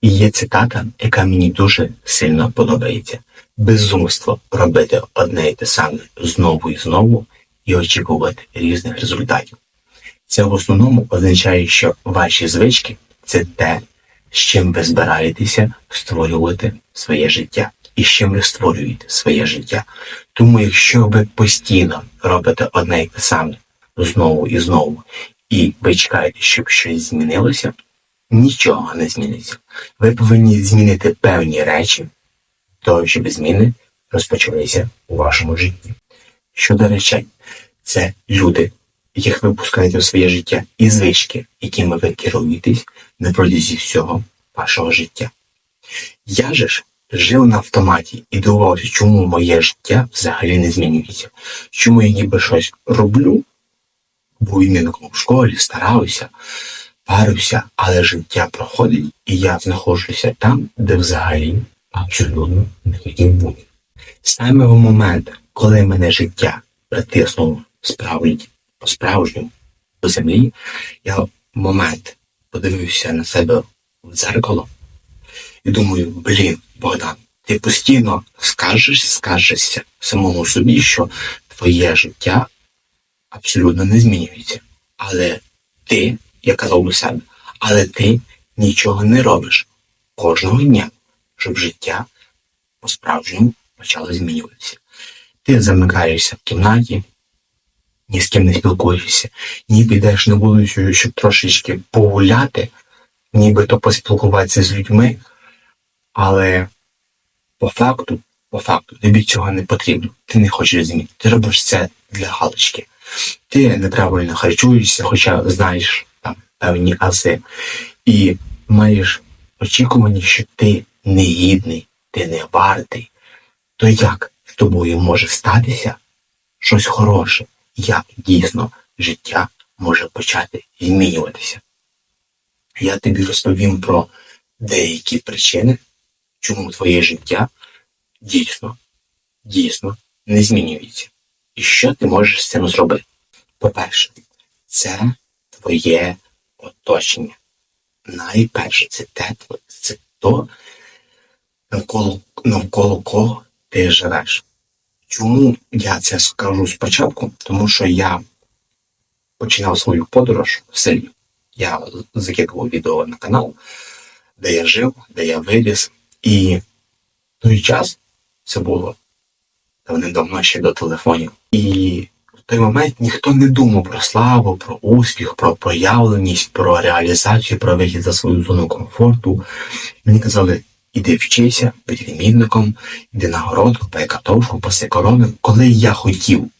І є цитата, яка мені дуже сильно подобається. Безумство робити одне і те саме знову і знову і очікувати різних результатів. Це в основному означає, що ваші звички це те, з чим ви збираєтеся створювати своє життя і з чим ви створюєте своє життя. Тому, якщо ви постійно робите одне і те саме знову і знову, і ви чекаєте, щоб щось змінилося, нічого не зміниться. Ви повинні змінити певні речі, того, щоб зміни розпочалися у вашому житті. Щодо речей, це люди, яких ви пускаєте в своє життя, і звички, якими ви керуєтесь на протязі всього вашого життя. Я же ж жив на автоматі і дивувався, чому моє життя взагалі не змінюється. Чому я ніби щось роблю, був іменником в школі, старався, парився, але життя проходить, і я знаходжуся там, де взагалі абсолютно не хотів бути. Саме в момент, коли мене життя притиснуло справді по-справжньому до землі, я в момент подивився на себе в дзеркало і думаю, блін, Богдан, ти постійно скажеш, скажешся самому собі, що твоє життя абсолютно не змінюється. Але ти, я казав до себе, але ти нічого не робиш кожного дня, щоб життя по-справжньому почало змінюватися. Ти замикаєшся в кімнаті, ні з ким не спілкуєшся, ні підеш на вулицю, щоб трошечки погуляти, нібито поспілкуватися з людьми, але по факту, по факту, тобі цього не потрібно. Ти не хочеш змін. Ти робиш це для галочки. Ти неправильно харчуєшся, хоча знаєш певні ази, і маєш очікування, що ти негідний, ти не вартий. То як з тобою може статися щось хороше? Як дійсно життя може почати змінюватися? Я тобі розповім про деякі причини, чому твоє життя дійсно, дійсно не змінюється. І що ти можеш з цим зробити? По-перше, це твоє оточення. Найперше, це те, це то, навколо, навколо кого ти живеш. Чому я це скажу спочатку? Тому що я починав свою подорож в селі. Я закидував відео на канал, де я жив, де я виріс. І в той час це було давним-давно ще до телефонів. І той момент ніхто не думав про славу, про успіх, про проявленість, про реалізацію, про вихід за свою зону комфорту. Мені казали, іди вчися, будь відмінником, іди на город, купай картошку, паси корони. Коли я хотів,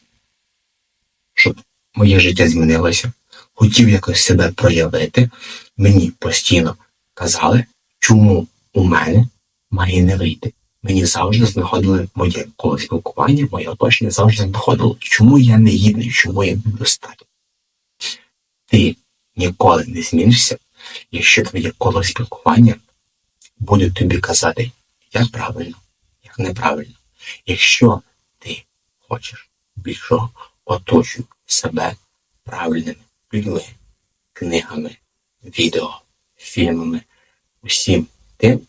щоб моє життя змінилося, хотів якось себе проявити, мені постійно казали, чому у мене має не вийти. Мені завжди знаходили моє коло спілкування, моє оточення завжди знаходило, чому я не гідний, чому я недостатньо. Ти ніколи не змінишся, якщо твоє коло спілкування буде тобі казати, як правильно, як неправильно. Якщо ти хочеш більшого, оточуй себе правильними людьми, книгами, відео, фільмами, усім тим,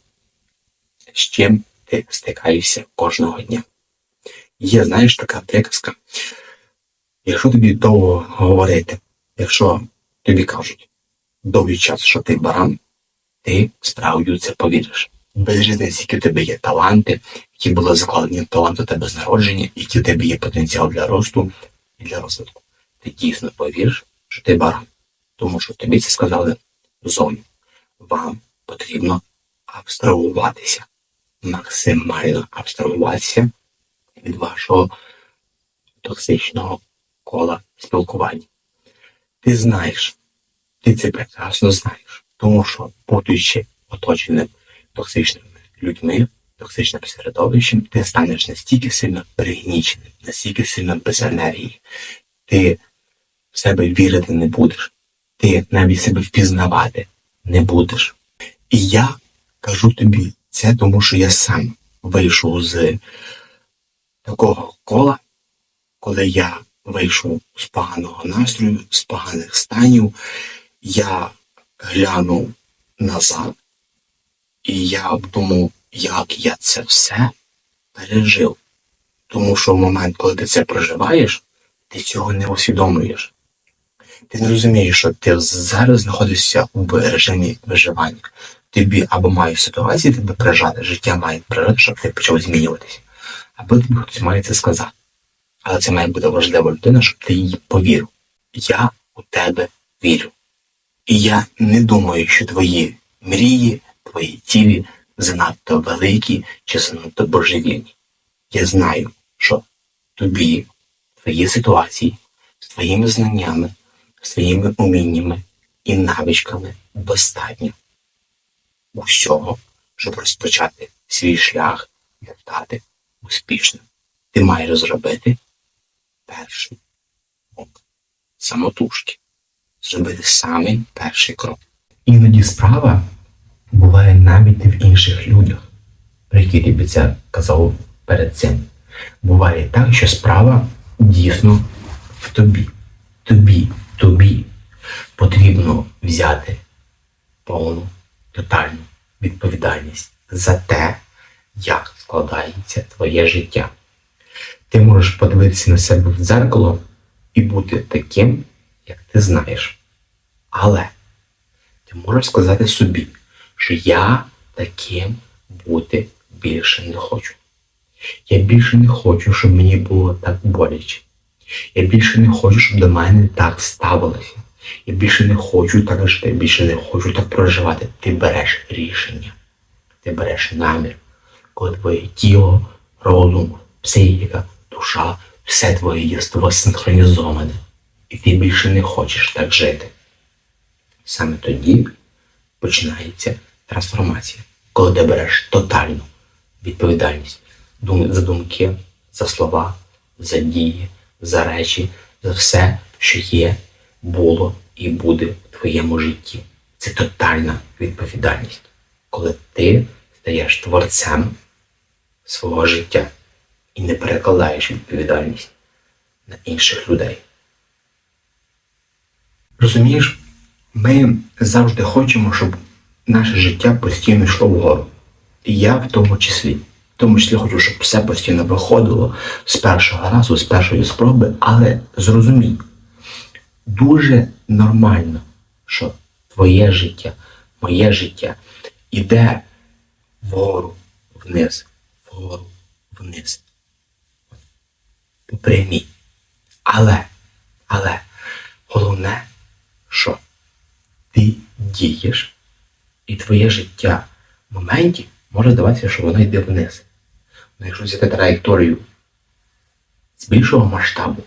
з чим ти стикаєшся кожного дня. Є, знаєш, така приказка. Якщо тобі довго говорити, якщо тобі кажуть довгий час, що ти баран, ти справді це повіриш. Без різниці, які в тебе є таланти, які були закладені таланти тебе з народження, які в тебе є потенціал для росту і для розвитку. Ти дійсно повіриш, що ти баран. Тому що тобі це сказали зовні. Вам потрібно абстрагуватися максимально абстрагуватися від вашого токсичного кола спілкування. Ти знаєш, ти це прекрасно знаєш, тому що, будучи оточеним токсичними людьми, токсичним середовищем, ти станеш настільки сильно пригніченим, настільки сильно без енергії. Ти в себе вірити не будеш, ти навіть себе впізнавати не будеш. І я кажу тобі це тому, що я сам вийшов з такого кола, коли я вийшов з поганого настрою, з поганих станів, я глянув назад І я обдумав, як я це все пережив. Тому що в момент, коли ти це проживаєш, ти цього не усвідомлюєш. Ти не розумієш, що ти зараз знаходишся в режимі виживання. Тобі або має ситуації тебе прижати, життя має прижати, щоб ти почав змінюватися. Або тобі хтось має це сказати. Але це має бути важлива людина, щоб ти їй повірив. Я у тебе вірю. І я не думаю, що твої мрії, твої цілі занадто великі чи занадто божевільні. Я знаю, що тобі, твої ситуації, з твоїми знаннями, з твоїми уміннями і навичками достатньо усього, щоб розпочати свій шлях і стати успішним. Ти маєш зробити перший крок самотужки. Зробити самий перший крок. Іноді справа буває навіть в інших людях, про які тобі це казав перед цим. Буває так, що справа дійсно в тобі. Тобі, тобі потрібно взяти повну, тотальну відповідальність за те, як складається твоє життя. Ти можеш подивитися на себе в дзеркало і бути таким, як ти знаєш. Але ти можеш сказати собі, що я таким бути більше не хочу. Я більше не хочу, щоб мені було так боляче. Я більше не хочу, щоб до мене так ставилося. Я більше не хочу так жити, більше не хочу так проживати. Ти береш рішення, ти береш намір, коли твоє тіло, розум, психіка, душа, все твоє єство синхронізоване. І ти більше не хочеш так жити. Саме тоді починається трансформація, коли ти береш тотальну відповідальність за думки, за слова, за дії, за речі, за все, що є, було і буде в твоєму житті. Це тотальна відповідальність, коли ти стаєш творцем свого життя і не перекладаєш відповідальність на інших людей. Розумієш, ми завжди хочемо, щоб наше життя постійно йшло вгору. І я в тому числі. Тому числі хочу, щоб все постійно виходило з першого разу, з першої спроби, але зрозумій, дуже нормально, що твоє життя, моє життя іде вгору, вниз, вгору, вниз. По прямій. Але, але головне, що ти дієш, і твоє життя в моменті може здаватися, що воно йде вниз. Але якщо взяти траєкторію з більшого масштабу,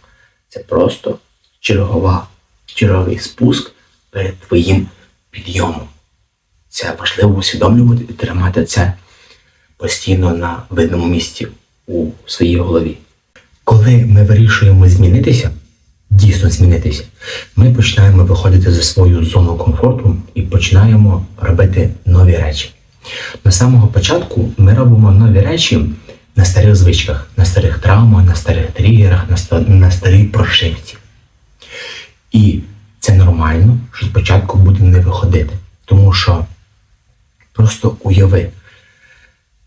це просто чергова, черговий спуск перед твоїм підйомом. Це важливо усвідомлювати і тримати це постійно на видному місці у своїй голові. Коли ми вирішуємо змінитися, дійсно змінитися, ми починаємо виходити за свою зону комфорту і починаємо робити нові речі. На самого початку ми робимо нові речі на старих звичках, на старих травмах, на старих тригерах, на, ста- на старій прошивці. І це нормально, що спочатку буде не виходити. Тому що просто уяви,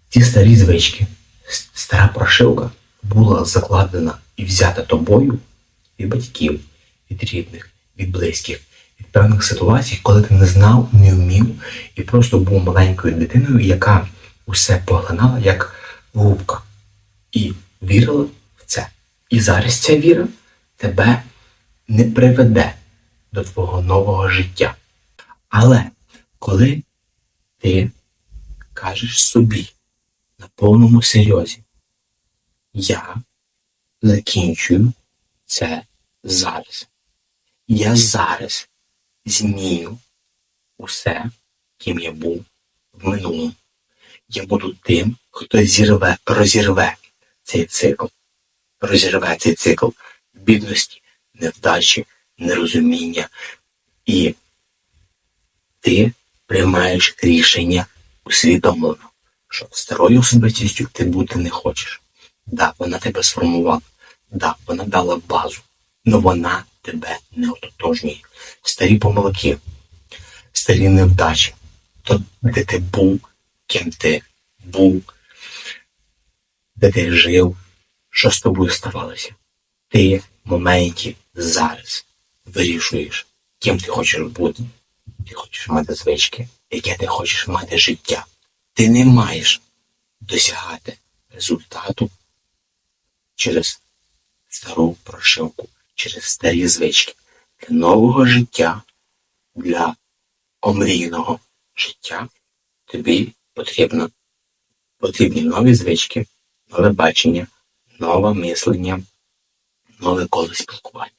ці старі звички, стара прошивка була закладена і взята тобою від батьків, від рідних, від близьких, від певних ситуацій, коли ти не знав, не вмів і просто був маленькою дитиною, яка усе поглинала як губка. І вірила в це. І зараз ця віра тебе не приведе до твого нового життя. Але коли ти кажеш собі на повному серйозі, я закінчую це зараз. Я зараз зміню усе, ким я був в минулому. Я буду тим, хто зірве, розірве цей цикл, розірве цей цикл бідності, невдачі, нерозуміння. І ти приймаєш рішення усвідомлено, що старою особистістю ти бути не хочеш. Да, вона тебе сформувала, да, вона дала базу, але вона тебе не ототожнює. Старі помилки, старі невдачі, то де ти був, ким ти був, де ти жив, що з тобою ставалося. Ти в моменті зараз вирішуєш, ким ти хочеш бути. Ти хочеш мати звички, яке ти хочеш мати життя. Ти не маєш досягати результату через стару прошивку, через старі звички. Для нового життя, для омрійного життя тобі потрібно, потрібні нові звички, нове бачення, нове мислення, нове коло спілкування,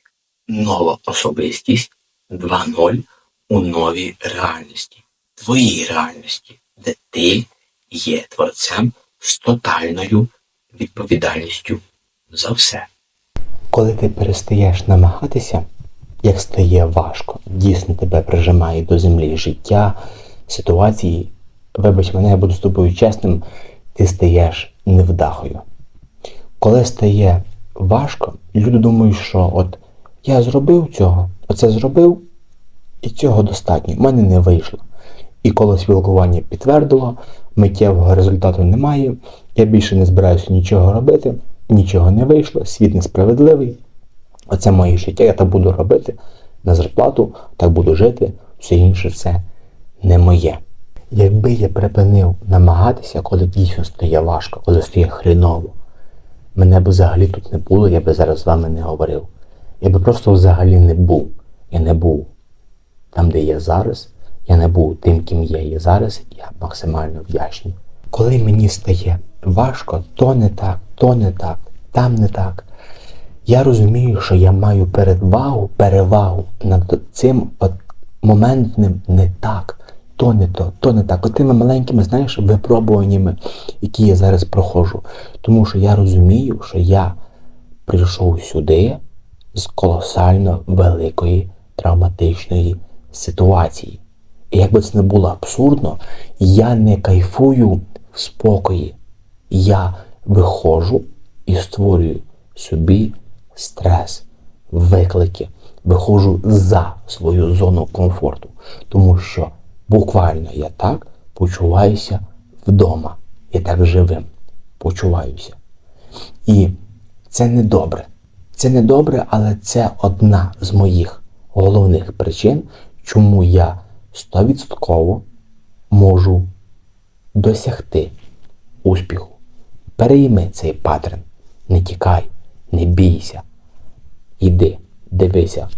нова особистість 2.0 у новій реальності, твоїй реальності, де ти є творцем з тотальною відповідальністю за все. Коли ти перестаєш намагатися, як стає важко, дійсно тебе прижимає до землі життя, ситуації, вибач мене, я буду з тобою чесним, ти стаєш невдахою. Коли стає важко, люди думають, що от я зробив цього, оце зробив, і цього достатньо. У мене не вийшло. І коли спілкування підтвердило, миттєвого результату немає, я більше не збираюся нічого робити, нічого не вийшло, світ несправедливий. Оце моє життя, я так буду робити на зарплату, так буду жити, все інше це не моє. Якби я припинив намагатися, коли дійсно стає важко, коли стає хріново, мене б взагалі тут не було, я би зараз з вами не говорив. Я би просто взагалі не був. Я не був там, де я зараз, я не був тим, ким я є зараз, я максимально вдячний. Коли мені стає важко, то не так, то не так, там не так. Я розумію, що я маю передвагу, перевагу над цим от моментним не так, то не то, то не так. Отими маленькими, знаєш, випробуваннями, які я зараз проходжу. Тому що я розумію, що я прийшов сюди з колосально великої травматичної ситуації. І якби це не було абсурдно, я не кайфую в спокої. Я виходжу і створюю собі стрес, виклики, виходжу за свою зону комфорту. Тому що буквально я так почуваюся вдома. Я так живим почуваюся. І це не добре. Це не добре, але це одна з моїх головних причин, чому я стовідсотково можу досягти успіху. Перейми цей паттерн. Не тікай, не бійся. Іди, дивися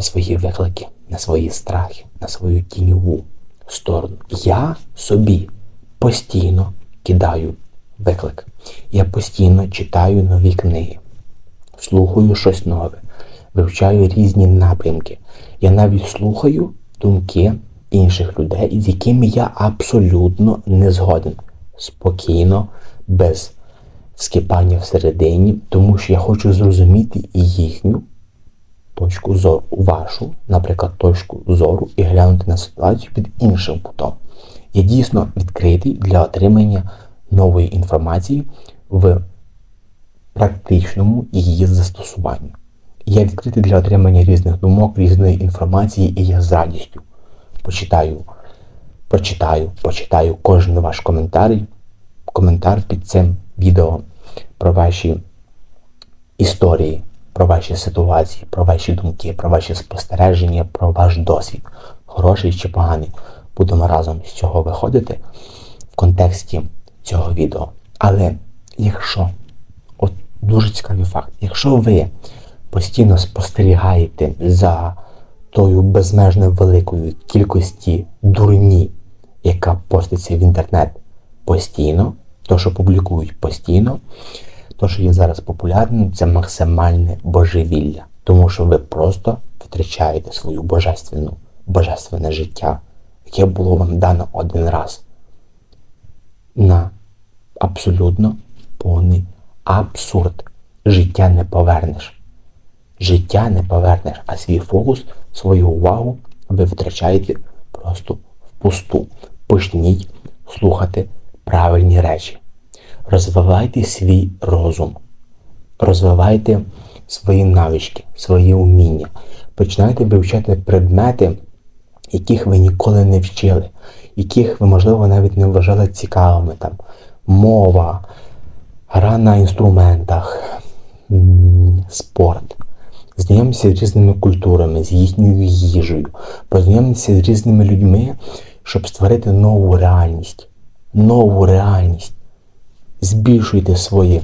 на свої виклики, на свої страхи, на свою тіньову сторону. Я собі постійно кидаю виклик. Я постійно читаю нові книги, слухаю щось нове, вивчаю різні напрямки. Я навіть слухаю думки інших людей, з якими я абсолютно не згоден. Спокійно, без скипання всередині, тому що я хочу зрозуміти їхню точку зору, вашу, наприклад, точку зору і глянути на ситуацію під іншим кутом. Я дійсно відкритий для отримання нової інформації в практичному її застосуванні. Я відкритий для отримання різних думок, різної інформації, і я з радістю почитаю, прочитаю, почитаю кожен ваш коментар, коментар під цим відео про ваші історії, про ваші ситуації, про ваші думки, про ваші спостереження, про ваш досвід, хороший чи поганий. Будемо разом з цього виходити в контексті цього відео. Але якщо, от дуже цікавий факт, якщо ви постійно спостерігаєте за тою безмежно великою кількості дурні, яка поститься в інтернет постійно, то, що публікують постійно, то, що є зараз популярним, це максимальне божевілля. Тому що ви просто втрачаєте свою божественну, божественне життя, яке було вам дано один раз. На абсолютно повний абсурд. Життя не повернеш. Життя не повернеш, а свій фокус, свою увагу ви витрачаєте просто впусту. Почніть слухати правильні речі. Розвивайте свій розум, розвивайте свої навички, свої уміння. Починайте вивчати предмети, яких ви ніколи не вчили, яких ви, можливо, навіть не вважали цікавими. Там мова, гра на інструментах, спорт. Знайомитися з різними культурами, з їхньою їжею, познайомитися з різними людьми, щоб створити нову реальність. Нову реальність. Збільшуйте своє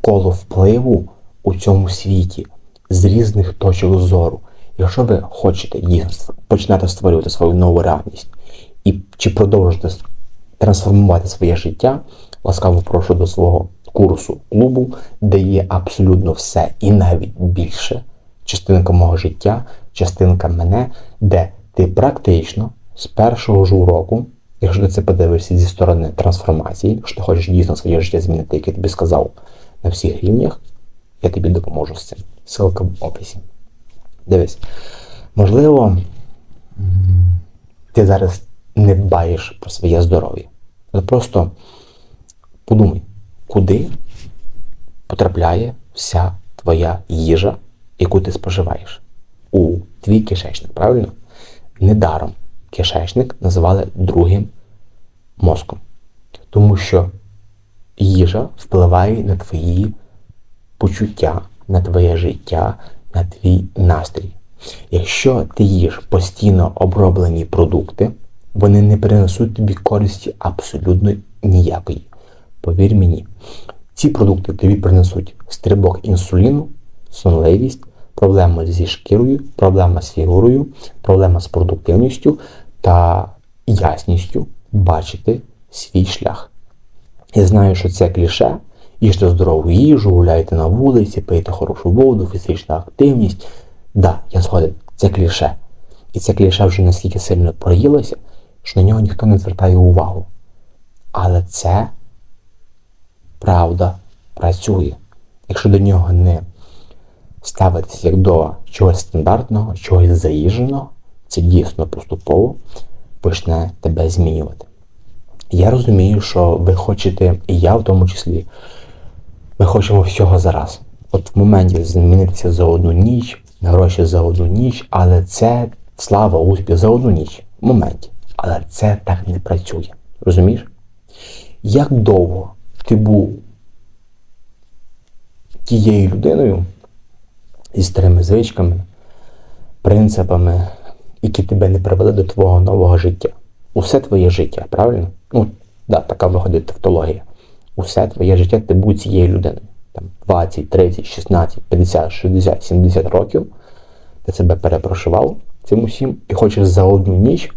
коло впливу у цьому світі з різних точок зору. Якщо ви хочете починати створювати свою нову реальність і чи продовжити трансформувати своє життя, ласкаво прошу до свого курсу клубу, де є абсолютно все і навіть більше. Частинка мого життя, частинка мене, де ти практично з першого ж уроку, якщо ти це подивишся зі сторони трансформації, якщо ти хочеш дійсно своє життя змінити, як я тобі сказав, на всіх рівнях, я тобі допоможу з цим. Ссылка в описі. Дивись, можливо, ти зараз не дбаєш про своє здоров'я. Просто подумай, куди потрапляє вся твоя їжа, яку ти споживаєш у твій кишечник, правильно? Недаром кишечник називали другим мозком. Тому що їжа впливає на твої почуття, на твоє життя, на твій настрій. Якщо ти їш постійно оброблені продукти, вони не принесуть тобі користі абсолютно ніякої. Повір мені, ці продукти тобі принесуть стрибок інсуліну, сонливість, проблеми зі шкірою, проблема з фігурою, проблема з продуктивністю та ясністю бачити свій шлях. Я знаю, що це кліше. Їжте здорову їжу, гуляйте на вулиці, пийте хорошу воду, фізична активність. Да, я згоден, це кліше. І це кліше вже настільки сильно проїлося, що на нього ніхто не звертає увагу. Але це правда працює. Якщо до нього не ставитись як до чогось стандартного, чогось заїждженого, це дійсно поступово почне тебе змінювати. Я розумію, що ви хочете, і я в тому числі, ми хочемо всього зараз. От в моменті змінитися за одну ніч, гроші за одну ніч, але це слава, успіх за одну ніч. В моменті. Але це так не працює. Розумієш? Як довго ти був тією людиною зі старими звичками, принципами, які тебе не привели до твого нового життя? Усе твоє життя, правильно? Ну, да, така виходить тавтологія. Усе твоє життя ти був цією людиною. Там 20, 30, 16, 50, 60, 70 років. Ти себе перепрошував цим усім і хочеш за одну ніч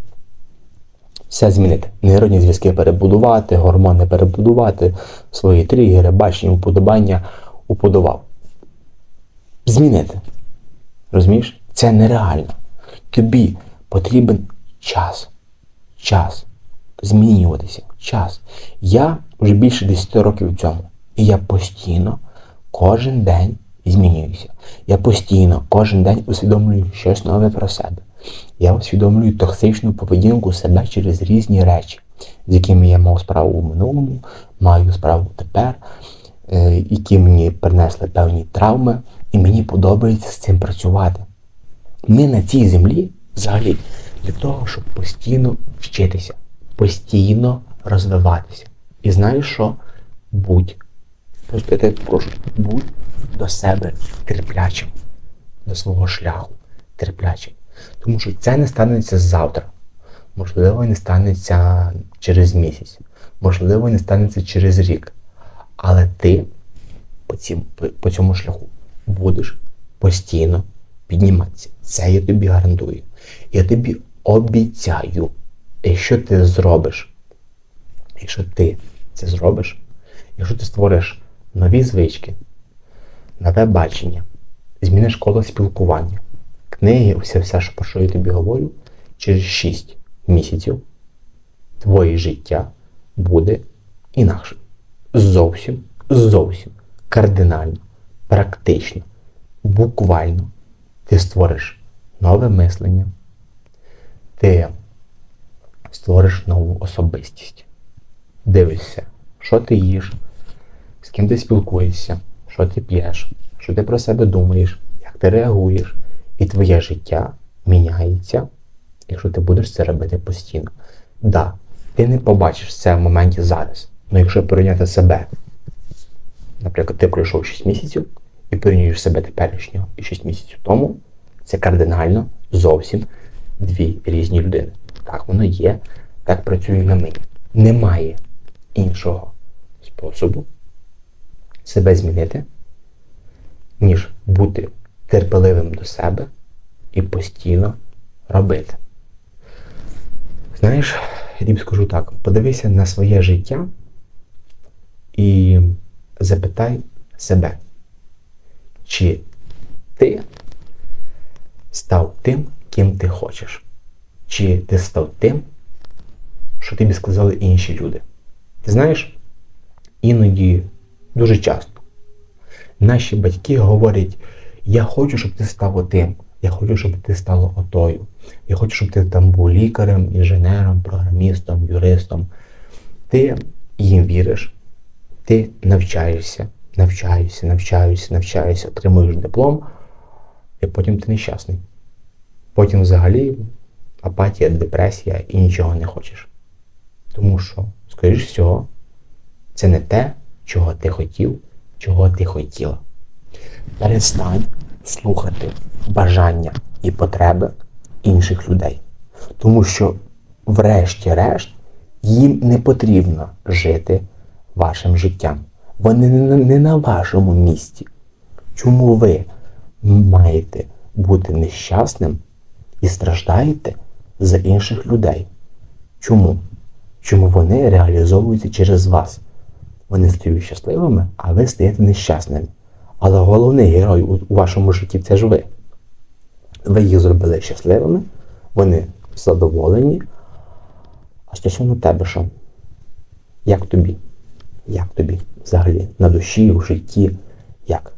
все змінити. Нейронні зв'язки перебудувати, гормони перебудувати, свої тригери, бачення, уподобання уподобав. Змінити. Розумієш? Це нереально. Тобі потрібен час. Час. Змінюватися. Час. Я вже більше 10 років в цьому. І я постійно, кожен день змінююся. Я постійно, кожен день усвідомлюю щось нове про себе. Я усвідомлюю токсичну поведінку себе через різні речі, з якими я мав справу у минулому, маю справу тепер, е, які мені принесли певні травми, і мені подобається з цим працювати. Ми на цій землі взагалі для того, щоб постійно вчитися, постійно розвиватися. І знаєш що? Будь, просто я тебе прошу, будь до себе терплячим, до свого шляху терплячим. Тому що це не станеться завтра. Можливо, не станеться через місяць, можливо, не станеться через рік. Але ти по, цьому шляху будеш постійно підніматися. Це я тобі гарантую. Я тобі обіцяю, якщо ти зробиш, якщо ти це зробиш, якщо ти створиш нові звички, нове бачення, зміниш коло спілкування, книги, все, все, що про що я тобі говорю, через 6 місяців твоє життя буде інакшим. Зовсім, зовсім кардинально, практично, буквально ти створиш нове мислення, ти створиш нову особистість. Дивишся, що ти їш, з ким ти спілкуєшся, що ти п'єш, що ти про себе думаєш, як ти реагуєш, і твоє життя міняється якщо ти будеш це робити постійно. Да, ти не побачиш це в моменті зараз. Але якщо порівняти себе, наприклад, ти пройшов 6 місяців і порівнюєш себе теперішнього і 6 місяців тому, це кардинально зовсім дві різні людини. Так воно є, так працює на мені. Немає іншого способу себе змінити, ніж бути терпеливим до себе і постійно робити. Знаєш, я тобі скажу так: подивися на своє життя і запитай себе, чи ти став тим, ким ти хочеш, чи ти став тим, що тобі сказали інші люди. Ти знаєш, іноді дуже часто наші батьки говорять: я хочу, щоб ти став отим, я хочу, щоб ти стала отою. Я хочу, щоб ти там був лікарем, інженером, програмістом, юристом. Ти їм віриш, ти навчаєшся, навчаєшся, навчаєшся, навчаєшся, отримуєш диплом, і потім ти нещасний. Потім взагалі апатія, депресія і нічого не хочеш. Тому що, скоріш всього, це не те, чого ти хотів, чого ти хотіла. Перестань слухати бажання і потреби інших людей. Тому що, врешті-решт, їм не потрібно жити вашим життям. Вони не на- вашому місці. Чому ви маєте бути нещасним і страждаєте за інших людей? Чому? Чому вони реалізовуються через вас? Вони стають щасливими, а ви стаєте нещасними. Але головний герой у вашому житті це ж ви. Ви їх зробили щасливими, вони задоволені. А стосовно тебе що? Як тобі? Як тобі взагалі на душі, в житті? Як?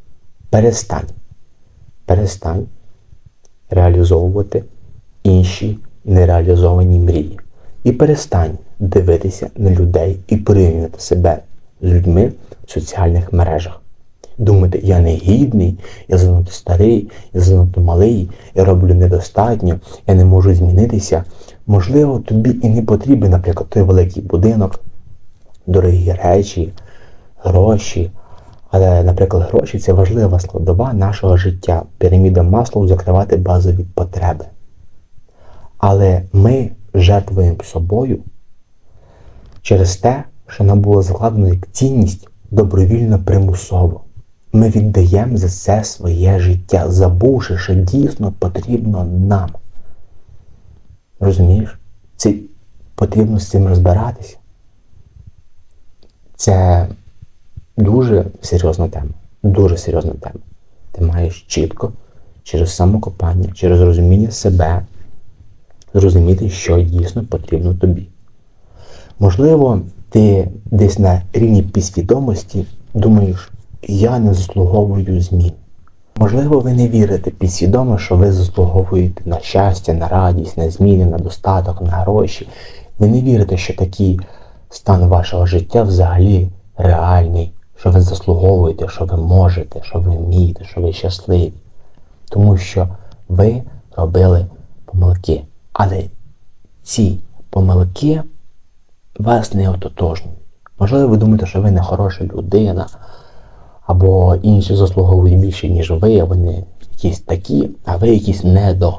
Перестань. Перестань реалізовувати інші нереалізовані мрії. І перестань дивитися на людей і порівнювати себе з людьми в соціальних мережах. Думати, я не гідний, я занадто старий, я занадто малий, я роблю недостатньо, я не можу змінитися. Можливо, тобі і не потрібен, наприклад, той великий будинок, дорогі речі, гроші. Але, наприклад, гроші це важлива складова нашого життя. Піраміда Маслоу закривати базові потреби. Але ми жертвуємо собою через те, що нам було закладено як цінність добровільно примусово. Ми віддаємо за це своє життя, забувши, що дійсно потрібно нам. Розумієш? Це потрібно з цим розбиратися. Це дуже серйозна тема. Дуже серйозна тема. Ти маєш чітко через самокопання, через розуміння себе, зрозуміти, що дійсно потрібно тобі. Можливо, ти десь на рівні підсвідомості думаєш, я не заслуговую змін. Можливо, ви не вірите підсвідомо, що ви заслуговуєте на щастя, на радість, на зміни, на достаток, на гроші. Ви не вірите, що такий стан вашого життя взагалі реальний, що ви заслуговуєте, що ви можете, що ви вмієте, що ви щасливі. Тому що ви робили помилки. Але ці помилки вас не ототожнюють. Можливо, ви думаєте, що ви не хороша людина, або інші заслуговують більше, ніж ви, а вони якісь такі, а ви якісь не до.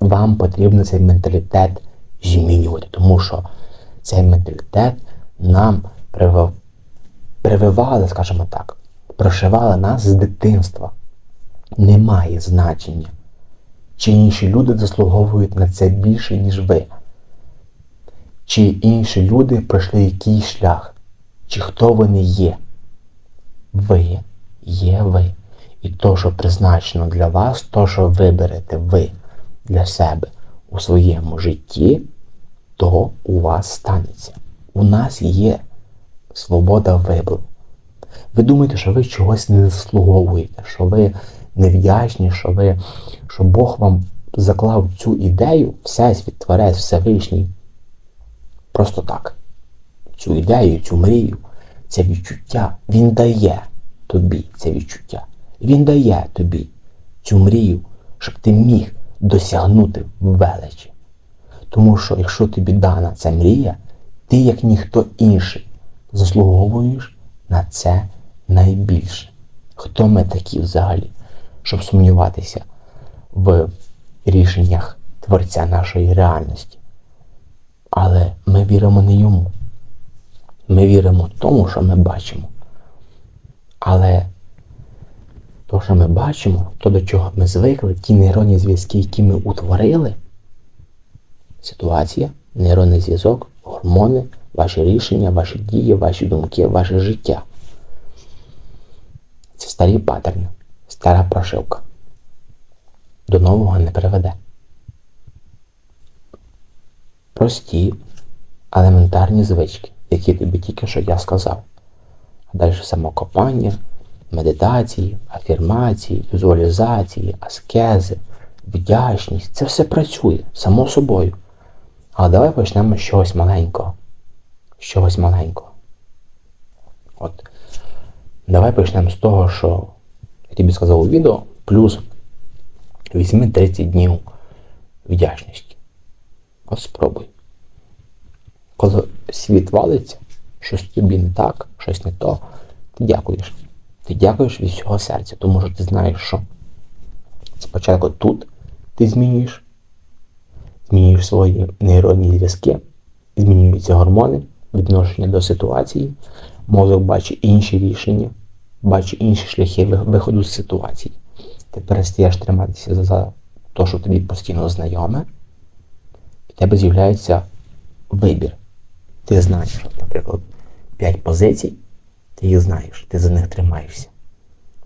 Вам потрібно цей менталітет змінювати, тому що цей менталітет нам привив... прививали, скажімо так, прошивали нас з дитинства. Немає значення, чи інші люди заслуговують на це більше, ніж ви. Чи інші люди пройшли якийсь шлях, чи хто вони є. Ви є ви. І то, що призначено для вас, то, що виберете ви для себе у своєму житті, то у вас станеться. У нас є свобода вибору. Ви думаєте, що ви чогось не заслуговуєте, що ви невдячні, що ви, що Бог вам заклав цю ідею, Всесвіт, Творець, Всевишній, просто так. Цю ідею, цю мрію, це відчуття. Він дає тобі це відчуття. Він дає тобі цю мрію, щоб ти міг досягнути величі. Тому що якщо тобі дана ця мрія, ти, як ніхто інший, заслуговуєш на це найбільше. Хто ми такі взагалі, щоб сумніватися в рішеннях творця нашої реальності? Але ми віримо не йому. Ми віримо тому, що ми бачимо. Але то, що ми бачимо, то до чого ми звикли, ті нейронні зв'язки, які ми утворили, ситуація, нейронний зв'язок, гормони, ваші рішення, ваші дії, ваші думки, ваше життя. Це старі паттерни, стара прошивка. До нового не приведе. Прості, елементарні звички, які тобі тільки що я сказав. А далі самокопання, медитації, афірмації, візуалізації, аскези, вдячність. Це все працює само собою. Але давай почнемо з чогось маленького. З чогось маленького. От. Давай почнемо з того, що я тобі сказав у відео, плюс візьми 30 днів вдячності. От спробуй. Коли світ валиться, щось тобі не так, щось не то, ти дякуєш. Ти дякуєш від всього серця, тому що ти знаєш, що спочатку тут ти змінюєш, змінюєш свої нейронні зв'язки, змінюються гормони, відношення до ситуації, мозок бачить інші рішення, бачить інші шляхи виходу з ситуації. Ти перестаєш триматися за- за те, що тобі постійно знайоме, і в тебе з'являється вибір. Ти знаєш, наприклад, 5 позицій, ти їх знаєш, ти за них тримаєшся.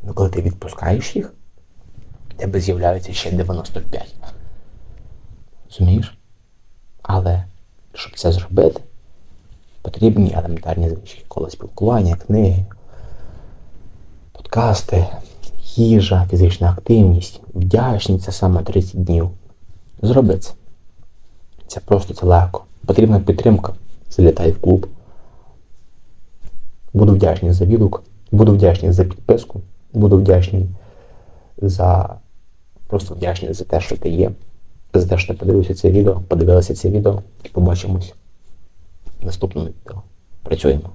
Ну коли ти відпускаєш їх, в тебе з'являється ще 95. Розумієш? Але щоб це зробити, потрібні елементарні звички. Коло спілкування, книги, подкасти, їжа, фізична активність, вдячність це саме 30 днів. Зроби це. Це просто це легко. Потрібна підтримка. Залітай в клуб. Буду вдячний за відгук, буду вдячний за підписку, буду вдячний за просто вдячний за те, що ти є, ти подивився це відео, подивилися це відео і побачимось в наступному відео. Працюємо.